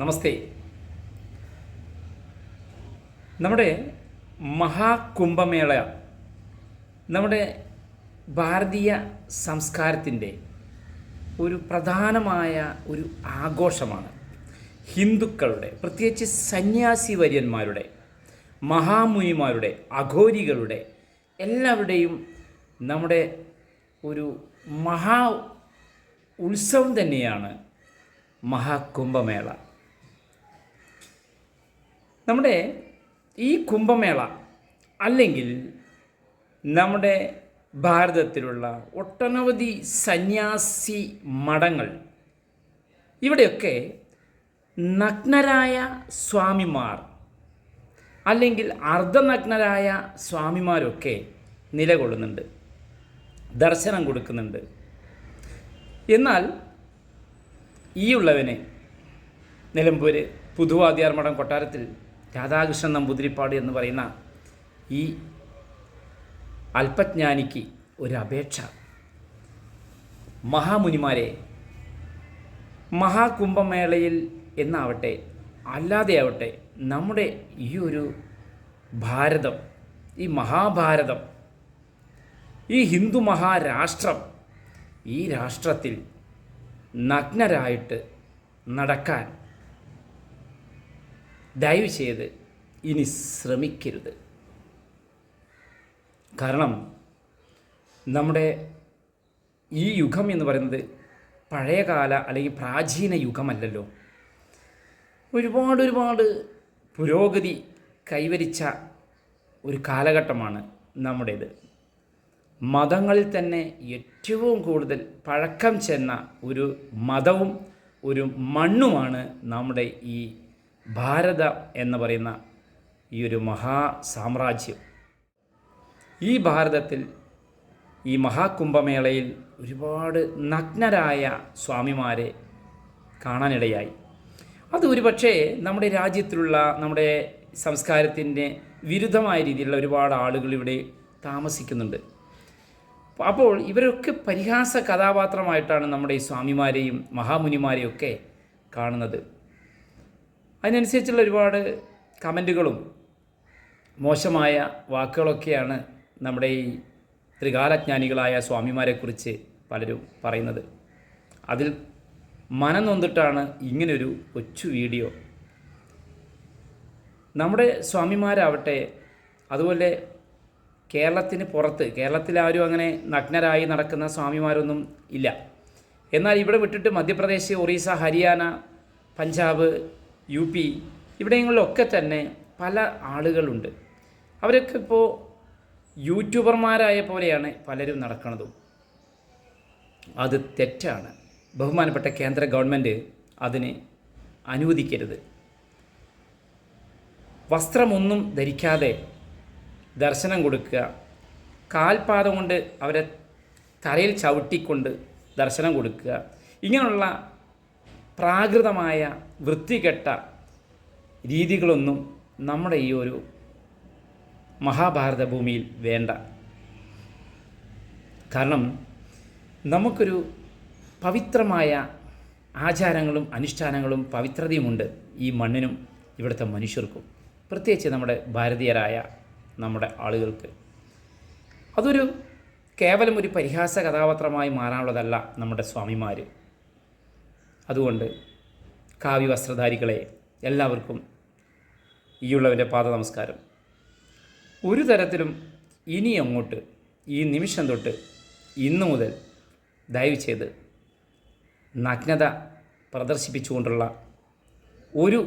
നമസ്തേ. നമ്മുടെ മഹാകുംഭമേള നമ്മുടെ ഭാരതീയ സംസ്കാരത്തിന്റെ ഒരു പ്രധാനമായ ഒരു ആഘോഷമാണ് ഹിന്ദുക്കളുടെ പ്രത്യേകിച്ച് സന്യാസി വര്യന്മാരുടെ മഹാമുനിമാരുടെ അഘോരികളുടെ എല്ലാവരുടെയും നമ്മുടെ ഒരു മഹാ ഉത്സവം തന്നെയാണ് മഹാകുംഭമേള. നമ്മുടെ ഈ കുംഭമേള അല്ലെങ്കിൽ നമ്മുടെ ഭാരതത്തിലുള്ള ഒട്ടനവധി സന്യാസി മഠങ്ങൾ ഇവിടെയൊക്കെ നഗ്നരായ സ്വാമിമാർ അല്ലെങ്കിൽ അർദ്ധനഗ്നരായ സ്വാമിമാരൊക്കെ നിലകൊള്ളുന്നുണ്ട് ദർശനം കൊടുക്കുന്നുണ്ട്. എന്നാൽ ഈ ഉള്ളവനെ നിലമ്പൂർ പുതുവാദിയാർ മഠം കൊട്ടാരത്തിൽ രാധാകൃഷ്ണൻ നമ്പൂതിരിപ്പാട് എന്ന് പറയുന്ന ഈ അല്പജ്ഞാനിക്ക് ഒരു അപേക്ഷ. മഹാമുനിമാരെ മഹാകുംഭമേളയിൽ എന്നാവട്ടെ അല്ലാതെയാവട്ടെ നമ്മുടെ ഈ ഒരു ഭാരതം ഈ മഹാഭാരതം ഈ ഹിന്ദു മഹാരാഷ്ട്രം ഈ രാഷ്ട്രത്തിൽ നഗ്നരായിട്ട് നടക്കാൻ ദയവ് ചെയ്ത് ഇനി ശ്രമിക്കരുത്. കാരണം നമ്മുടെ ഈ യുഗം എന്ന് പറയുന്നത് പഴയകാല അല്ലെങ്കിൽ പ്രാചീന യുഗമല്ലല്ലോ. ഒരുപാട് ഒരുപാട് പുരോഗതി കൈവരിച്ച ഒരു കാലഘട്ടമാണ് നമ്മുടേത്. മതങ്ങളിൽ തന്നെ ഏറ്റവും കൂടുതൽ പഴക്കം ചെന്ന ഒരു മതവും ഒരു മണ്ണുമാണ് നമ്മുടെ ഈ ഭാരത എന്ന് പറയുന്ന ഈ ഒരു മഹാ സാമ്രാജ്യം. ഈ ഭാരതത്തിൽ ഈ മഹാകുംഭമേളയിൽ ഒരുപാട് നഗ്നരായ സ്വാമിമാരെ കാണാനിടയായി. അത് ഒരുപക്ഷേ നമ്മുടെ രാജ്യത്തിലുള്ള നമ്മുടെ സംസ്കാരത്തിന്റെ വിരുദ്ധമായ രീതിയിലുള്ള ഒരുപാട് ആളുകൾ ഇവിടെ താമസിക്കുന്നുണ്ട്. അപ്പോൾ ഇവരൊക്കെ പരിഹാസ കഥാപാത്രമായിട്ടാണ് നമ്മുടെ ഈ സ്വാമിമാരെയും മഹാമുനിമാരെയും ഒക്കെ കാണുന്നത്. അതിനനുസരിച്ചുള്ള ഒരുപാട് കമന്റുകളും മോശമായ വാക്കുകളൊക്കെയാണ് നമ്മുടെ ഈ ത്രികാലജ്ഞാനികളായ സ്വാമിമാരെക്കുറിച്ച് പലരും പറയുന്നത്. അതിൽ മനം നൊന്നിട്ടാണ് ഇങ്ങനൊരു കൊച്ചു വീഡിയോ. നമ്മുടെ സ്വാമിമാരാവട്ടെ അതുപോലെ കേരളത്തിന് പുറത്ത് കേരളത്തിലാരും അങ്ങനെ നഗ്നരായി നടക്കുന്ന സ്വാമിമാരൊന്നും ഇല്ല. എന്നാൽ ഇവിടെ വിട്ടിട്ട് മധ്യപ്രദേശ് ഒറീസ ഹരിയാന പഞ്ചാബ് യു പി ഇവിടെങ്ങളിലൊക്കെ തന്നെ പല ആളുകളുണ്ട്. അവരൊക്കെ ഇപ്പോൾ യൂട്യൂബർമാരായ പോലെയാണ് പലരും നടക്കുന്നതും അത് തെറ്റാണ്. ബഹുമാനപ്പെട്ട കേന്ദ്ര ഗവൺമെന്റ് അതിന് അനുവദിക്കരുത്. വസ്ത്രമൊന്നും ധരിക്കാതെ ദർശനം കൊടുക്കുക കാൽപാദം കൊണ്ട് അവരെ തറയിൽ ചവിട്ടിക്കൊണ്ട് ദർശനം കൊടുക്കുക ഇങ്ങനെയുള്ള പ്രാകൃതമായ വൃത്തികെട്ട രീതികളൊന്നും നമ്മുടെ ഈ ഒരു മഹാഭാരത ഭൂമിയിൽ വേണ്ട. കാരണം നമുക്കൊരു പവിത്രമായ ആചാരങ്ങളും അനുഷ്ഠാനങ്ങളും പവിത്രതയുമുണ്ട് ഈ മണ്ണിനും ഇവിടുത്തെ മനുഷ്യർക്കും. പ്രത്യേകിച്ച് നമ്മുടെ ഭാരതീയരായ നമ്മുടെ ആളുകൾക്ക്. അതൊരു കേവലം ഒരു പരിഹാസ കഥാപാത്രമായി മാറാനുള്ളതല്ല നമ്മുടെ സ്വാമിമാർ അതുകൊണ്ട് കാവ്യ വസ്ത്രധാരികളെ എല്ലാവർക്കും ഈയുള്ളവന്റെ പാദ നമസ്കാരം ഒരു തരത്തിലും ഇനി അങ്ങോട്ട് ഈ നിമിഷം തൊട്ട് ഇന്നു മുതൽ ദയവ് ചെയ്ത് നഗ്നത പ്രദർശിപ്പിച്ചുകൊണ്ടുള്ള ഒരു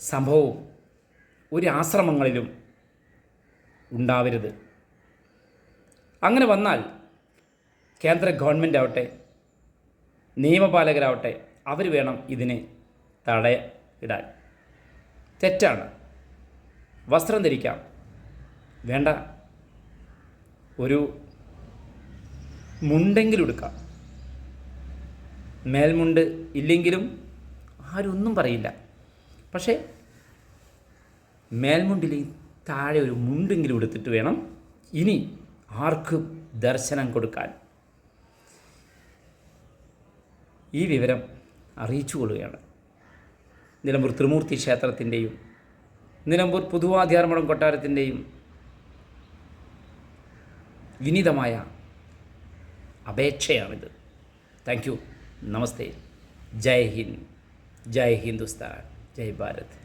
സംഭവവും ഒരു ആശ്രമങ്ങളിലും ഉണ്ടാവരുത്. അങ്ങനെ വന്നാൽ കേന്ദ്ര ഗവൺമെന്റ് ആവട്ടെ നിയമപാലകരാവട്ടെ അവർ വേണം ഇതിനെ തട ഇടാൻ തെറ്റാണ്. വസ്ത്രം ധരിക്കാം. വേണ്ട. ഒരു മുണ്ടെങ്കിലും എടുക്കാം. മേൽമുണ്ട് ഇല്ലെങ്കിലും ആരൊന്നും പറയില്ല. പക്ഷേ മേൽമുണ്ടിൽ താഴെ ഒരു മുണ്ടെങ്കിലും എടുത്തിട്ട് വേണം ഇനി ആർക്കും ദർശനം കൊടുക്കാൻ. ഈ വിവരം അറിയിച്ചു കൊള്ളുകയാണ്. നിലമ്പൂർ ത്രിമൂർത്തി ക്ഷേത്രത്തിന്റെയും നിലമ്പൂർ പുതുവാധ്യാർമഠം കൊട്ടാരത്തിന്റെയും വിനീതമായ അപേക്ഷയാണിത്. Thank you. നമസ്തേ. ജയ് ഹിന്ദ്. ജയ് ഹിന്ദുസ്ഥാൻ. ജയ് ഭാരത്.